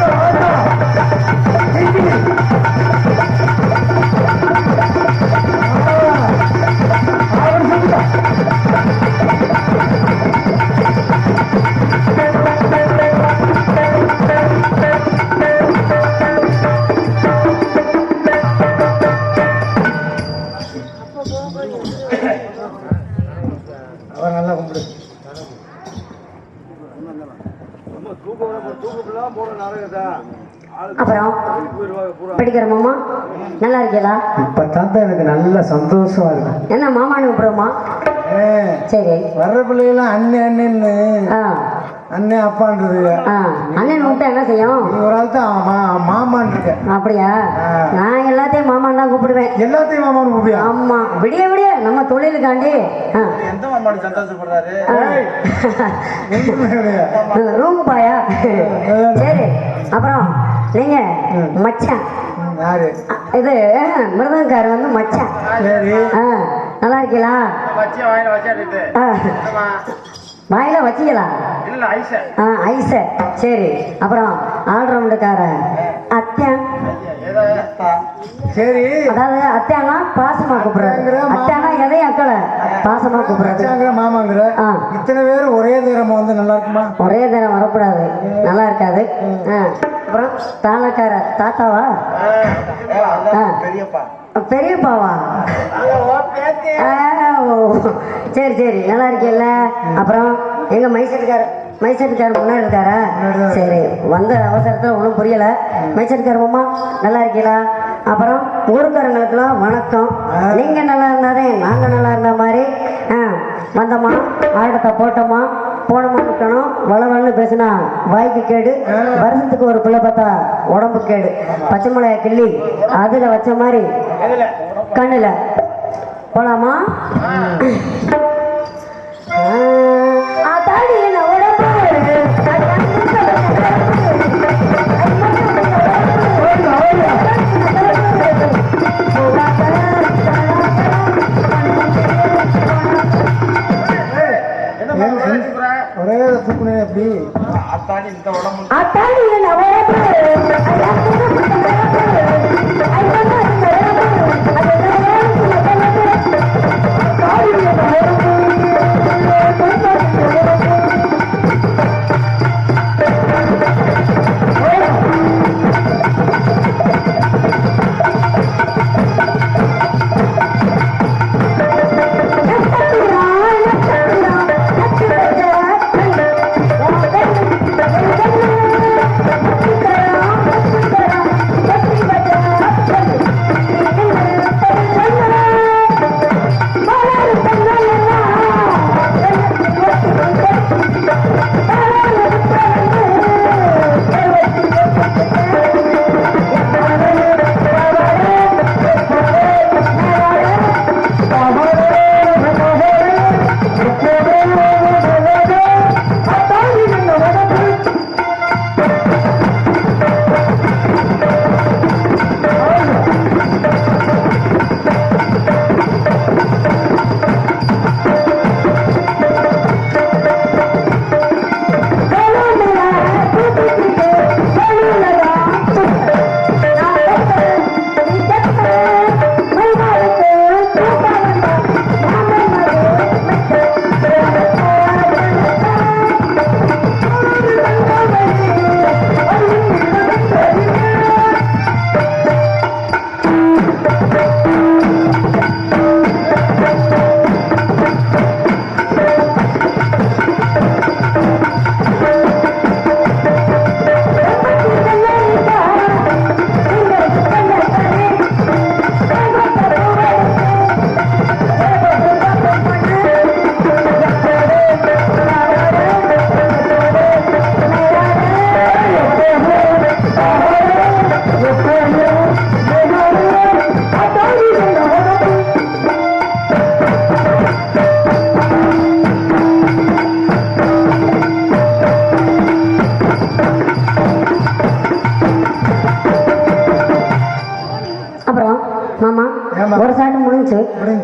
அவன் அண்ணே அப்பான்றது. அண்ணன் கூப்பிட்டா என்ன செய்யும்? ஒரு ஆள் தான் மாமான் இருக்க அப்படியா. நான் எல்லாத்தையும் மாமான் தான் கூப்பிடுவேன். எல்லாத்தையும் மாமான்னு கூப்பியா ஆமா. விடிய விடிய நம்ம தொழிலுக்காண்டி. ஆ. எந்த மாமாடி சந்தோஷப்படுறாரு. ரூம் பாயா? சரி அப்புறம் நீங்க மச்சான். இது மிருதங்கார் வந்து மச்சான். நல்லா இருக்கீங்களா? வாயில வச்சிக்கலாம் இல்ல ஐச. ஆ ஐச. சரி அப்புறம் ஆல்ரவுண்டுக்கார அத்தியான் ஏதோ சரி. அதாவது அத்தியானா பாசமா கூப்பிடுறது அத்தியானா எதையும் அக்கல பாசமா கூப்பிடுறது மாமாங்கிற ஆ. இத்தனை பேர் ஒரே நேரமா வந்து நல்லா இருக்குமா? ஒரே தினம் வரக்கூடாது. நல்லா இருக்காது. ஆ. அப்புறம் தாளக்கார தாத்தாவா? ஆ. பெரியப்பா. பெரியப்பாவா. சரி சரி. நல்லா இருக்கீல்ல? அப்புறம் எங்க மைசூர்கார் மைசூர்கார் முன்னாடி இருக்காரா? சரி. வந்த அவசரத்தில் ஒன்றும் புரியல. மைசூர்கார் மாமா நல்லா இருக்கீங்களா? அப்புறம் ஊருக்காரங்களுக்குலாம் வணக்கம். நீங்க நல்லா இருந்தாதே நாங்க நல்லா இருந்த மாதிரி. ஆ வந்தோமா ஆட்டத்தை போட்டோமா போனோமா இருக்கணும் வளவளன்னு பேசினா வாய்க்கு கேடு வருஷத்துக்கு ஒரு பிள்ளை பார்த்தா உடம்பு கேடு. பச்சை மிளகாய் கிள்ளி அதுல வச்ச மாதிரி கண்ணுல. போலாமா?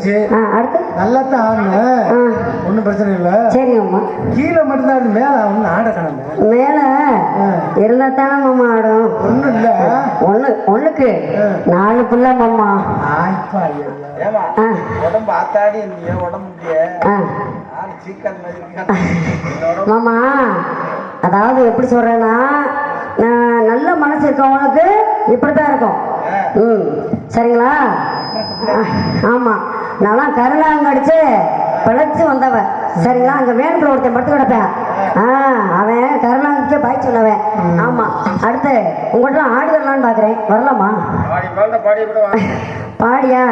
அப்புறம் மாமா ஏம்மா? ஒரு சாட்டு முடிஞ்சு முடிஞ்சு ஆ அடுத்து? நல்லா தான் ஆடின. ஆ. ஒன்றும் பிரச்சனை இல்லை. சரிங்க மாமா கீழே மட்டும்தான் மேலே ஒன்றும் ஆட மேல? இருந்தா தானே மாமா ஆடும். ஒன்றும் இல்லை. ஒண்ணு ஒண்ணுக்கு. நாலு புள்ள மாமா உடம்பு ஆத்தாடி இல்லையே மாமா அதாவது எப்படி சொல்றேன்னா நான் நல்ல மனசு இருக்கவங்களுக்கு இப்படித்தான் இருக்கும். ம். சரிங்களா? ஆ, ஆமா நான்லாம் கருணாங்க அடிச்சு பிழைச்சு வந்தவ சரிங்களா? அங்க வேணுக்குள்ள ஒருத்தன் படுத்து கிடப்பேன். ஆ அவன் கருணாங்கಕ್ಕೆ பாய் சொன்னவன். ஆமா. அடுத்து உங்கள்கிட்ட ஆடி வரலான்னு பாக்குறேன். வரலாமா? பாடியா?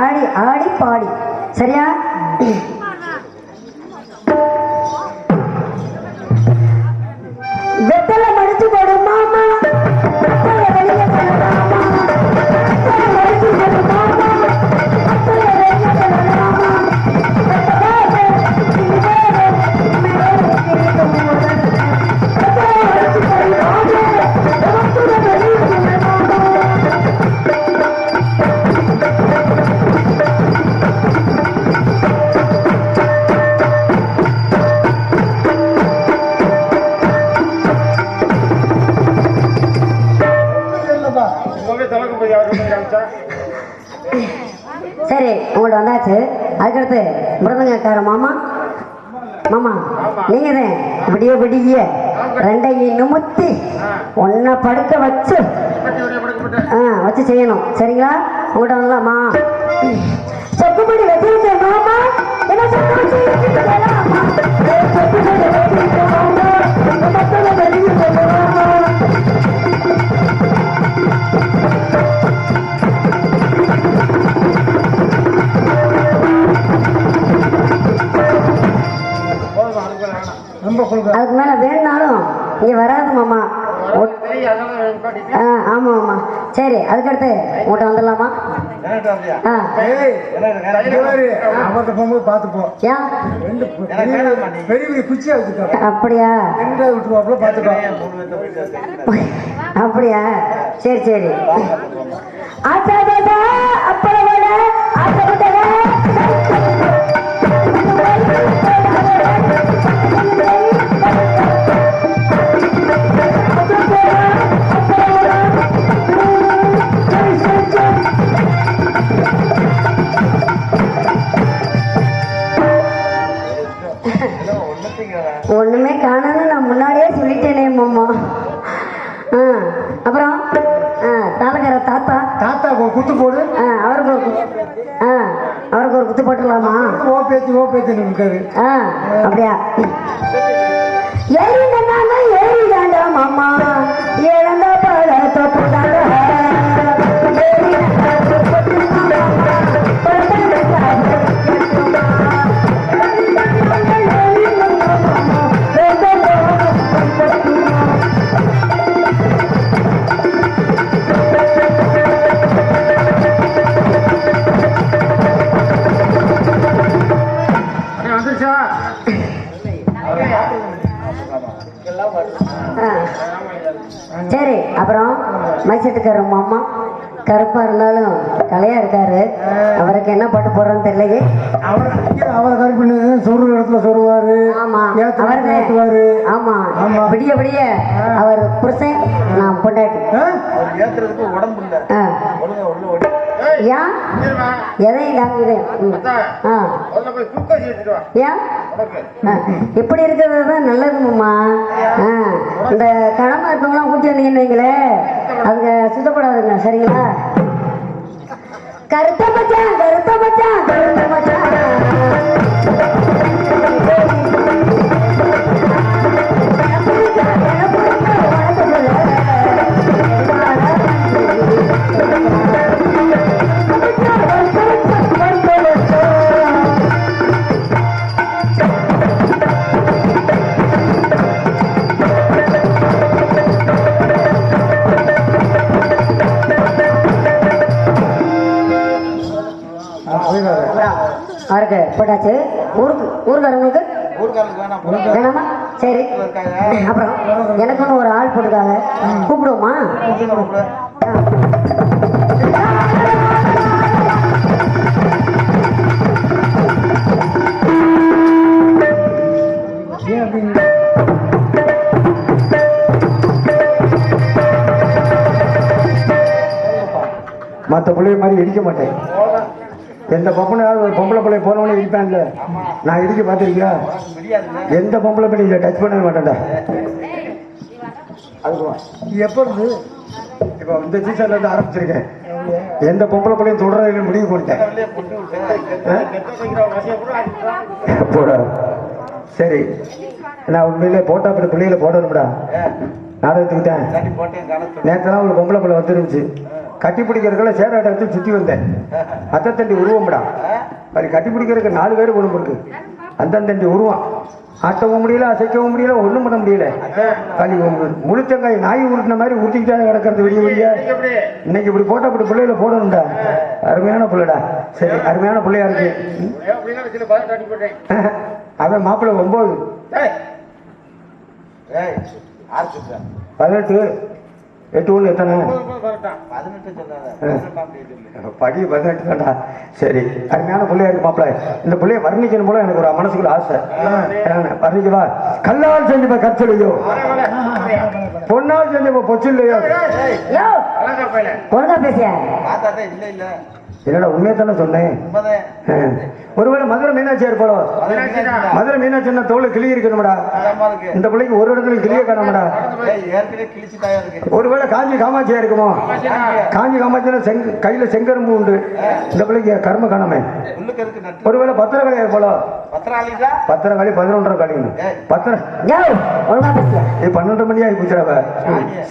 ஆடி ஆடி பாடி. சரியா? சரி வந்தாச்சு அதுக்கடுத்து மிருதங்கக்கார மாமா. மாமா நீங்க தான் விடிய விடிய ரெண்டையும் நிமித்தி ஒன்ன படுக்க வச்சு ஆ வச்சு செய்யணும். சரிங்களா? உங்கள்கிட்ட வரலாமா சொக்குமணி வச்சிருக்கேன் மாமா. என்ன சொக்கு ரொம்ப அதுக்கு மேல வேணுனாலும் இங்க வராது மாமா. ஆமா ஆமா. சரி அதுக்கடுத்து உங்கள்கிட்ட வந்துடலாமா? என்னட்டு வந்தியா ஆ. ஏய் தாளக்கார தாத்தா. தாத்தா குத்து போடு. அவருக்கு ஒரு குத்து ஆ அவருக்கு ஒரு குத்து போட்டுடலாமா ஓ பேத்தி ஓ பேத்தி இருக்காரு. ஆ அப்படியா. மைசெட்டுக்கார மாமா கருப்பா இருந்தாலும் கலையா இருக்காரு. அவருக்கு என்ன பாட்டு போடுறோன்னு தெரியலையே. அவர் அவரை பண்ணி சொருகிற இடத்துல சொருவாரு. ஆமா. அவர் ஆமா. ஆமா. விடிய விடிய அவர் புருஷன் நான் பொண்டாட்டி. உடம்பு இல்ல. ஏன். எதையும் இப்படி இருக்கிறது தான் நல்லது மாமா. ஆ. இந்த கிழமை இருக்கவங்களாம் ஊட்டி வந்தீங்கன்னு வைங்களேன் அதுங்க சுத்தப்படாதுங்க சரிங்களா? கருத்த மச்சான் கருத்த மச்சான் கருத்த மச்சான் போட்டாச்சு ஊருக்கு ஊருக்காரங்களுக்கு வேணாமா சரி. அப்புறம் எனக்கும் ஒரு ஆள் போட்டுக்காங்க கூப்பிடுவோமா? மற்ற பிள்ளைய மாதிரி இடிக்க மாட்டேன். எந்த பொம்பளையாவது ஒரு பொம்பளை பிள்ளை போனவனே இடிப்பான்ல? நான் இடிக்க பார்த்துருக்கியா? எந்த பொம்பளை பிள்ளை டச் பண்ண மாட்டேன்டா? அது எப்போ இருந்து? இப்போ இந்த சீசன்ல இருந்து ஆரம்பிச்சிருக்கேன் எந்த பொம்பளை பிள்ளையும் தொடர்றதுன்னு முடிவு பண்ணிட்டேன். போட. சரி. நான் உண்மையிலே போட்டா அப்படி பிள்ளைகளை போடணும்டா. நாடகத்துக்கிட்டேன். நாடகத்துக்கு தான் நேற்றுலாம் ஒரு பொம்பளை பிள்ளை வந்துருந்துச்சு. கட்டி பிடிக்கிறதுக்குள்ள சேராட்ட எடுத்து சுற்றி வந்தேன். அத்தத்தண்டி உருவம்டா. அது கட்டி பிடிக்கிறதுக்கு நாலு பேர் ஒன்று இருக்கு அந்தந்தண்டி உருவம். ஆட்டவும் முடியல அசைக்கவும் முடியல ஒன்றும் பண்ண முடியல. களி முழுத்தங்காய் நாய் உருட்டின மாதிரி உருட்டிக்கிட்டே கிடக்கிறது விடிய எப்படி? இன்னைக்கு இப்படி போட்டா அப்படி பிள்ளைகளை போடணும்டா. அருமையான பிள்ளைடா. சரி அருமையான பிள்ளையா இருக்கு. அவன் மாப்பிள்ளை ஒம்பது. பதினெட்டு. எட்டு ஒன்று எத்தனை. படி பதினெட்டு தான்டா. சரி. அருமையான பிள்ளையா இருக்கு மாப்பிள்ளை. இந்த பிள்ளைய வர்ணிக்கணும் போல எனக்கு ஒரு மனசுக்குள்ள ஆசை. வர்ணிக்கவா கல்லால் செஞ்ச கற்சலையோ பொன்னால் செஞ்ச பொச்சில்லையோ பேசியா பார்த்தா தான் இல்ல இல்ல. என்னடா உண்மையை தானே சொன்னேன். ஒருவேளை மதுரை மீனாட்சி இருப்பாளோ பதினெட்டு தான். மதுரை மீனாட்சி தோல் கிளி இருக்கணும்டா. இந்த பிள்ளைக்கு ஒரு இடத்துல கிளியே காணாமடா. ஒருவேளை காஞ்சி காமாட்சியா இருக்குமோ? காஞ்சி காமாட்சியில செங்க கையில செங்கரும்பு உண்டு. இந்த பிள்ளைக்கு கர்ம காணாமே. ஒருவேளை பத்திரகாளியா இருப்பாளோ பத்திராளிடா பத்திரகாளி பதினொன்றரை காலிங்க பத்திர இது பன்னெண்டு மணி ஆகி போச்சுடாவ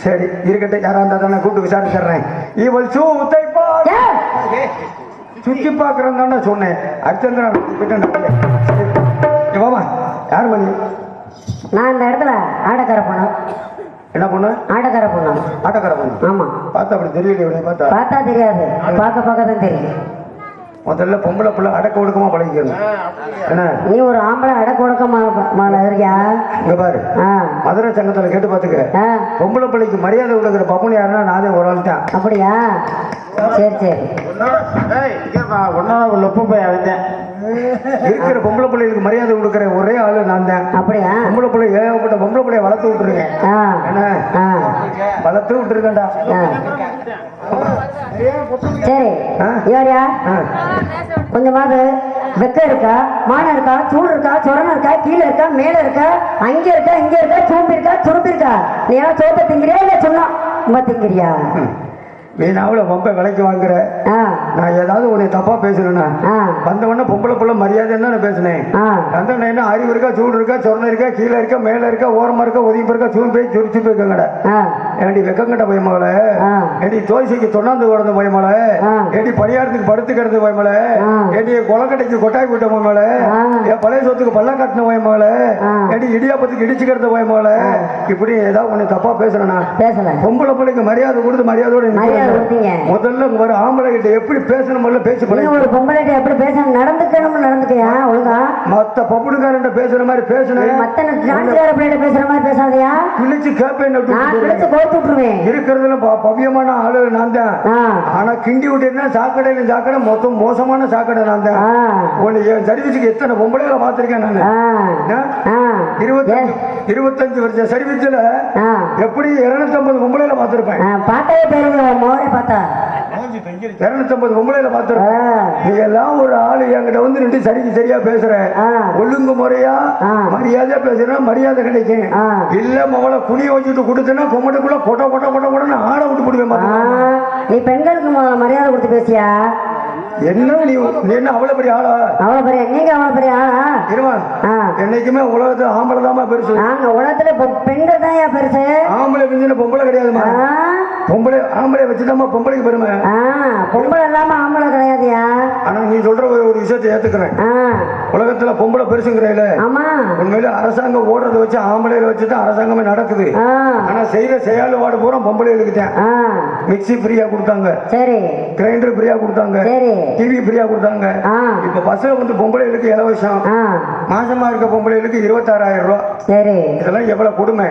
சரி இருக்கட்டும். யாரா இருந்தா தானே கூப்பிட்டு விசாரிச்சிடுறேன். இவள் சூ உத்தைப்பா யோ சுத்தி பார்க்கறேன் தானே சொன்னேன். அர்ச்சந்திரன் வாமா. யார் மணி? நான் இந்த இடத்துல ஆடக்கார பொண்ணு. என்ன பொண்ணு? ஆடக்கார பொண்ணு. ஆட்டக்கார பொண்ணு. ஆமா. பார்த்தா அப்படி தெரியல பார்த்தா. பார்த்தா தெரியாது. பார்க்க பார்க்க தான் தெரியும். முதல்ல பொம்பளை பிள்ளை அடக்க ஒடுக்கமா பழகிக்கணும். என்ன? நீ ஒரு ஆம்பளை அடக்க ஒடுக்க மாலை இருக்கியா? இங்க பாரு. ஆ. மதுரை சங்கத்துல கேட்டு பாத்துக்க பொம்பளை பிள்ளைக்கு மரியாதை கொடுக்குற பப்புனு யாருன்னா நானே ஒரு ஆள் தான் அப்படியா? சரி சரி. ஒன்னாவது லொப்பு போய் வந்தேன் இருக்கிற பொம்பளை பிள்ளைகளுக்கு மரியாதை கொடுக்குற ஒரே ஆளு நான் தான் அப்படியா? பொம்பளை பிள்ளை ஏகப்பட்ட பொம்பளை பிள்ளைய வளர்த்து விட்டுருக்கேன். ஆ. என்ன? ஆ. வளர்த்து விட்டுருக்கேன்டா. ஆ. சரி? யாரியா. கொஞ்சமாவது வெக்கம் இருக்கா? மானம் இருக்கா? சூடு இருக்கா? சொரணம் இருக்கா? கீழே இருக்கா? மேல இருக்கா? அங்க இருக்கா? இங்க இருக்கா? சூம்பி இருக்கா சுரும்பி இருக்கா நீ எல்லாம் சோத்த திங்கிறியா இல்ல சொன்னா உமா திங்கிறியா நீ நாவல பொம்பை விலைக்கு வாங்குற? நான் ஏதாவது உன்னை தப்பா பேசுறேன்னா ஆ. வந்த உடனே பொம்பளை பிள்ளை மரியாதைன்னு நான் பேசினேன். அந்த என்ன அறிவு இருக்கா சூடு இருக்கா சொரணம் இருக்கா கீழே இருக்கா மேல இருக்கா ஓரமா இருக்கா ஒதுங்கி இருக்கா சூம்பி சுரிச்சு போய்க்கங்கட ஏடி வெக்கங்கட்ட பயமகளே. ஏடி தோசைக்கு தொண்ணாந்து கிடந்த பயமலை. ஏடி பணியாரத்துக்கு படுத்து கிடந்த பயமலை. ஏடி கொலக்கட்டைக்கு கொட்டாய் விட்ட பயமலை. என் பழைய சொத்துக்கு பள்ளம் கட்டின பயமலை. ஏடி இடியாப்பத்துக்கு இடிச்சு கிடந்த பயமலை இப்படி ஏதாவது உன்னை தப்பா பேசுறேனா? பேசல. பொம்பளை பிள்ளைக்கு மரியாதை கொடுத்து மரியாதையோட மரியாதை. முதல்ல வர ஆம்பளை கிட்ட எப்படி பேசணும்? நீ பழகி. ஒரு பொம்பளைட்ட எப்படி பேச நடந்துக்கணும்னு நடந்துக்கையா? ஒழுங்கா? மத்த பப்புடுக்காரன் பேசுற மாதிரி பேசுனேன் மத்த டான்ஸ்கார பிள்ளைகிட்ட பேசுற மாதிரி பேசாதயா? கிழிச்சு கேப்பேன் நான் கிழிச்சு கோத்து விட்டுருவேன். இருக்கிறதுல ப- பவ்யமான ஆளு நான் தான். ஆனா கிண்டி விட்டுனா சாக்கடையில சாக்கடை மொத்தம் மோசமான சாக்கடை நான் தான். உன்னை என் சர்வீஸுக்கு எத்தனை பொம்பளைகளை பார்த்திருக்கேன் நான்? இருபத்தஞ்சு இருபத்தஞ்சு வருஷம் சர்வீஸ்ல எப்படி இருநூத்தி ஐம்பது பொம்பளைகளை பார்த்திருப்பேன்? பார்த்தாவே பேருங்க மோரே பார்த்தா? மூஞ்சி பெஞ்சிருச்சு இருநூத்தி ஐம்பது பொம்பளைகளை ஆ, பார்த்திருப்பேன் நீ எல்லாம் ஒரு ஆளு என்கிட்ட வந்து நின்று சரிக்கு சரியா பேசுற ஆ. ஒழுங்கு முறையா. மரியாதையா பேசுறா மரியாதை கிடைக்கும். இல்ல மவளை குனிய வச்சுட்டு கொடுத்தனா பொம்மட்டுக்குள்ள கொட்ட கொட்ட கொட்ட கொட்டன்னு ஆட விட்டு போடுவேன். நீ பெண்களுக்கு மரியாதை கொடுத்து பேசியா? என்ன நீ நீ என்ன அவ்வளவு பெரிய ஆளா? அவ்வளவு பெரிய நீங்க அவ்வளவு பெரிய ஆளா? இருமா என்னைக்குமே உலகத்துல ஆம்பளை தாமா பெருசு. நாங்க உலகத்துல பெண்கள் தான் பெருசு. ஆம்பளை பிஞ்சின பொம்பளை கிடையாதுமா பொம்பளை ஆம்பளை வச்சுதாம்மா பொம்பளைக்கு பெருமை. ஆ, பொம்பளை இல்லாம ஆம்பளை கிடையாதுயா. ஆனா நீ சொல்ற ஒரு ஒரு விஷயத்தை ஏத்துக்கிறேன். உலகத்துல பொம்பளை பெருசுங்கிறீல உண்மையில அரசாங்கம் ஓடுறத வச்சு ஆம்பளைகளை வச்சு தான் அரசாங்கமே நடக்குது. ஆனா செய்யற செயல்பாடு பூரா பொம்பளைகளுக்கு தான் ஆ. மிக்ஸி ஃப்ரீயா கொடுத்தாங்க. சரி. கிரைண்டர் ஃப்ரீயா கொடுத்தாங்க. சரி. டிவி ஃப்ரீயா கொடுத்தாங்க. இப்ப பஸ்ல வந்து பொம்பளைகளுக்கு இலவசம் மாசமா இருக்க பொம்பளைகளுக்கு இருபத்தாறாயிரம் ரூபாய் சரி. இதெல்லாம் எவ்வளவு கொடுமை?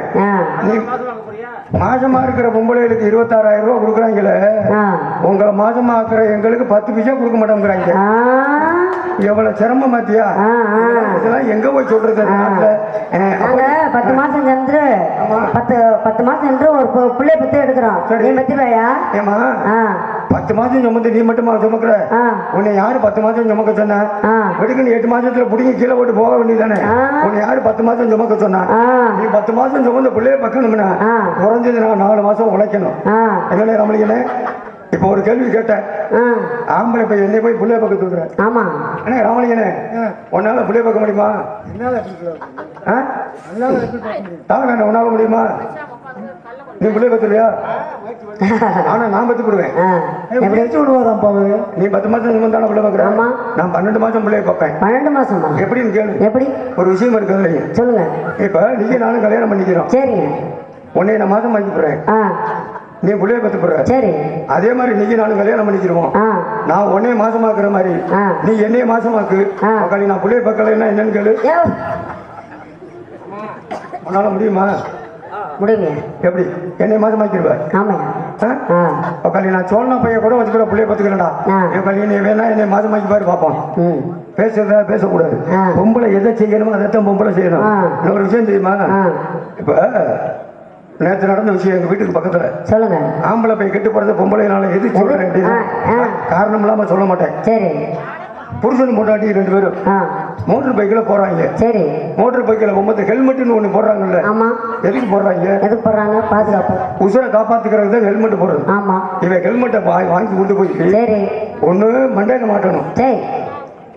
மாசமா இருக்கிற பொம்பளைகளுக்கு இருபத்தாறாயிரம் ரூபாய் கொடுக்குறாங்களே உங்களை மாசமா ஆக்குற எங்களுக்கு பத்து பைசா கொடுக்க மாட்டேங்கிறாங்க எவ்வளவு சிரமம் பாத்தியா? இதெல்லாம் எங்க போய் சொல்றது? நாங்க பத்து மாசம் சென்று பத்து பத்து மாசம் சென்று ஒரு பிள்ளை பத்து எடுக்கிறோம். நீ பத்திருவாயா ஏமா பத்து மாசம் சுமந்து நீ மட்டுமா சுமக்குற உன்னை யாரு பத்து மாசம் சுமக்க சொன்னா? வெடுக்கு நீ எட்டு மாசத்துல புடிங்கி கீழே போட்டு போக வேண்டியதானே. உன்னை யாரு பத்து மாசம் சுமக்க சொன்னா? நீ பத்து மாசம் சுமந்த பிள்ளைய பக்கணும்னா. குறைஞ்சது நான் நாலு மாசம் உழைக்கணும். ஆ. என்ன ரமணிக்கனே இப்போ ஒரு கேள்வி கேட்டேன். ஆ. ஆம்பளை போய் என்னை போய் பிள்ளைய பக்கம் தூக்குற ஆமா. அண்ணே ராமலிங்கனே உன்னால பிள்ளைய பார்க்க முடியுமா? ஆ? தாங்க அண்ணே, உன்னால முடியுமா? நீ பிள்ளைய பத்துருவியா ஆனா நான் பத்து போடுவேன் ஆ எப்படி? நீ பத்து மாசம் சுமந்தான பிள்ளை பார்க்குற? ஆமா. நான் பன்னெண்டு மாசம் பிள்ளைய பார்ப்பேன். பன்னெண்டு மாசமா எப்படின்னு கேளு. எப்படி? ஒரு விஷயம் இருக்கு சொல்லுங்க. இப்ப நீங்க நானும் கல்யாணம் பண்ணிக்கிறோம். சரிங்க. உன்னை நான் மாசம் வாங்கி போடுறேன் ஆ. நீ பிள்ளைய பத்து சரி. அதே மாதிரி நீங்க நானும் கல்யாணம் பண்ணிக்கிறோம் நான் உன்னைய மாசமாக்குற மாதிரி. நீ என்னைய மாசமாக்கு. ஆ. உக்காளி நான் பிள்ளைய பார்க்கலன்னா என்னன்னு கேளு. உன்னால முடியுமா? முடியுங்க எப்படி? என்னைய மாசமாக்கிடுவ ஆமாயா ஆ? ஆ. உக்காளி நான் சோழனா பையன் கூட வச்சு கூட பிள்ளைய பார்த்துக்கிறேன்டா. ஆ. உக்காளி நீ வேணா என்னை மாசமாக்கி பாரு பார்ப்போம் பேசுறதா பேசக்கூடாது. பொம்பளை எதை செய்யணுமோ அதைத்தான் பொம்பளை செய்யணும். இன்னொரு விஷயம் தெரியுமா? இப்ப நேற்று நடந்த விஷயம் எங்க வீட்டுக்கு பக்கத்துல. சொல்லுங்க. ஆம்பளை பையன் கெட்டு போறது பொம்பளைனால எது ஆ. காரணம் இல்லாம சொல்ல மாட்டேன். சரி. புருஷன் பொண்டாட்டி ரெண்டு பேரும். மோட்டர் பைக்கில் போறாங்க. சரி. மோட்டர் பைக்கில் போகும்போது ஹெல்மெட்னு ஒன்று போடுறாங்கல்ல. ஆமா. எதுக்கு போடுறாங்க? எதுக்கு போடுறாங்க? பாதுகாப்பு. உசுரை காப்பாத்துக்கிறது தான் ஹெல்மெட் போடுறது. ஆமா. இவன் ஹெல்மெட்டை வாங்கி கொண்டு போய் சரி. ஒன்று மண்டையில மாட்டணும். சரி.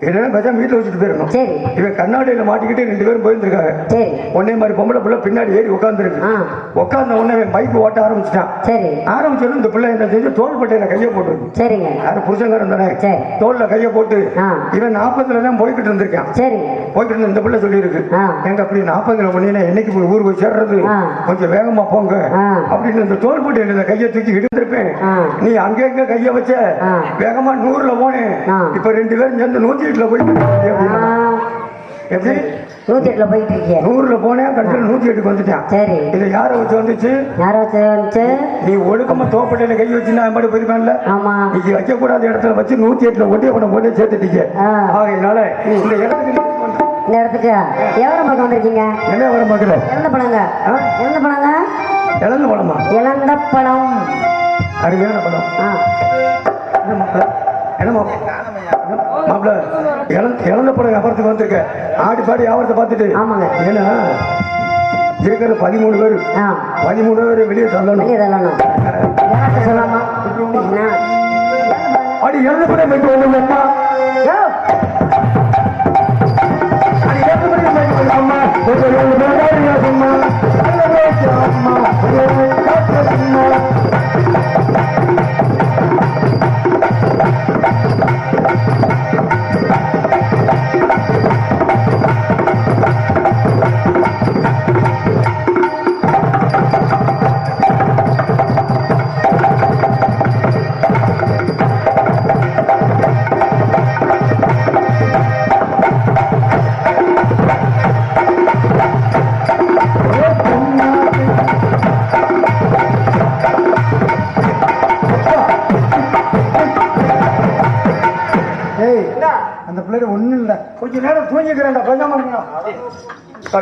இல்லைன்னா பேசாம வீட்டில் வச்சுட்டு சரி. இவன் கண்ணாடியில் மாட்டிக்கிட்டு ரெண்டு பேரும் போயிருந்திருக்காங்க. சரி. மாதிரி பொம்பளை பிள்ளை பின்னாடி ஏறி உட்காந்துருக்கு ஆ. உட்கார்ந்த உடனே அவன் பைக் ஓட்ட ஆரம்பிச்சிட்டான். சரி. ஆரம்பிச்சோன்னு இந்த பிள்ளை என்ன செஞ்சு தோள்பட்டையில கையை போட்டுருக்கு சரிங்க. யாரு புருஷங்காரன் தானே. தோல்ல கையை போட்டு இவன் நாற்பதுல தான் போய்கிட்டு இருந்திருக்கான். சரி. போய்கிட்டு இருந்த இந்த பிள்ளை சொல்லியிருக்கு. எங்க அப்படி நாற்பதுல பண்ணினா என்னைக்கு போய் ஊர் போய் சேர்றது. கொஞ்சம் வேகமா போங்க. அப்படின்னு இந்த இந்த கையை தூக்கி இடுந்திருப்பேன் ஆ. நீ அங்க எங்க கைய வச்ச. வேகமா நூறுல போனேன். இப்ப ரெண்டு பேரும் சேர்ந்து நூத்தி எட்டுல போய் நின்னுக்கிட்டே ஆ. அப்படின்னா. எப்படி? நூத்தி எட்டுல போயிட்டு இருக்கீங்க நூறுல போனேன் கடைசியில் நூத்தி எட்டுக்கு வந்துட்டான் சரி. இதை யாரை வச்சு வந்துச்சு? யாரோ வந்துச்சு? நீ ஒழுக்கமா தோப்பட்டையில கை வச்சு நான் எப்படி போயிருப்பேன்ல. ஆமா. நீங்க வைக்க கூடாத இடத்துல வச்சு நூத்தி எட்டுல ஒட்டி அவனை கொண்டு சேர்த்துட்டீங்க. ஆகையினால இந்த இடத்துக்கு. இந்த இடத்துக்கு எவரை பக்கம் வந்திருக்கீங்க? என்ன வர மாட்டேல இறந்த பழங்க. ஆ? இறந்த பழங்க? இழந்த பழமா? இழந்த பழம். அருமையான பழம். ஆ. என்ன மாப்பிள மாப்பிள இழந்த இழந்த பழம் வியாபாரத்துக்கு வந்திருக்க. ஆடி பாடி வியாபாரத்தை பார்த்துட்டு. ஆமாங்க. ஏன்னா இருக்கிற பதிமூணு பேர். பதிமூணு பேர் வெளியே தள்ளணும். சொல்லாமா? அடி இழந்த பழம் வைக்க ஒண்ணுமா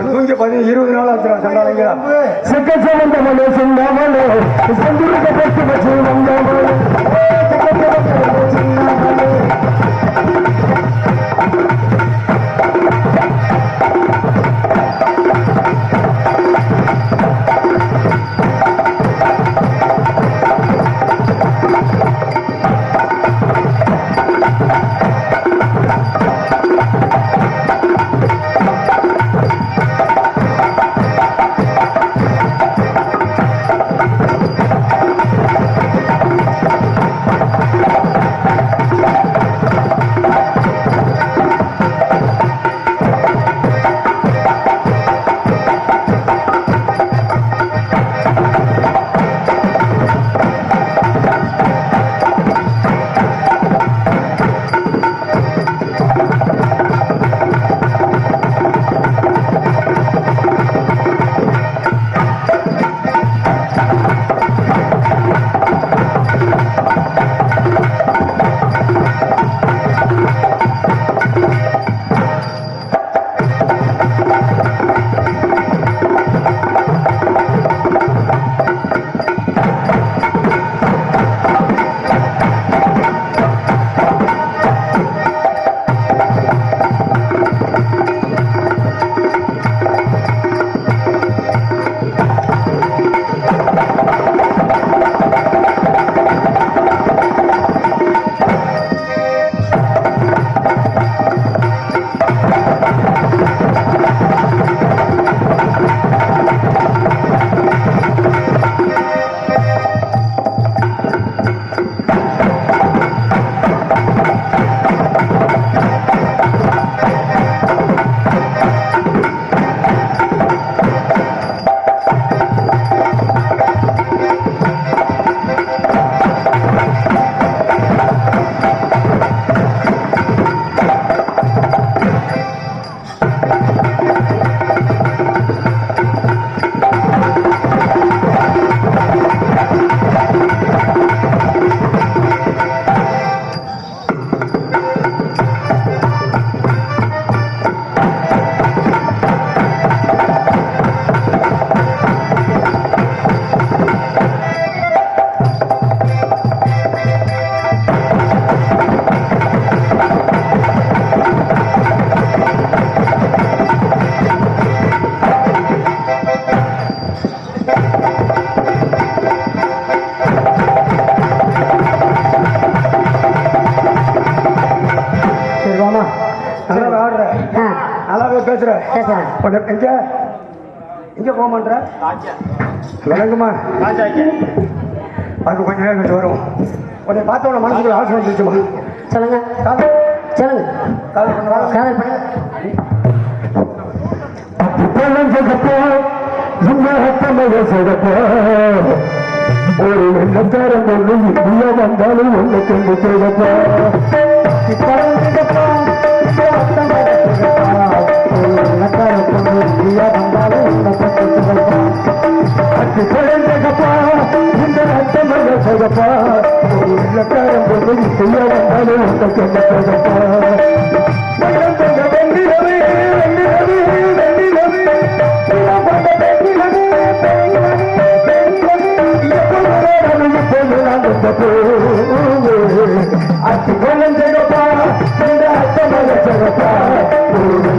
தூங்கி பதினஞ்சு இருபது நாள் ஆச்சுடா சொன்னாங்க செக்க சம்பந்தமனே சொன்னாமலே சந்திரிக்க பற்றி பற்றி வந்தாமலே உன்னை எங்க? எங்க போக மாட்டேற காஞ்சாய்க்கு அது கொஞ்ச நேரம் கழிச்சு வரும். உன்னை பார்த்த உடனே மனசுக்கு ஆசை வந்துருச்சுமா? சொல்லுங்க. காதல். பண்ணுவா? காதல் ஒரு ஒன்று இந்தியா வந்தாலும் ஒன்று கொண்டு அத்தமைய சொதப்பா ஒரு வெள்ளக்காரன் ஒன்று இந்தியா வந்தாலும் ஒன்று கொண்டு சொதப்போ வெண்ணிலவே வெண்ணிலவே வெண்ணிலவே. இனம் கொண்ட வெண்ணிலவே அச்சு குழந்தைகப்பா இந்த அத்தமக சிறப்பா ஒரு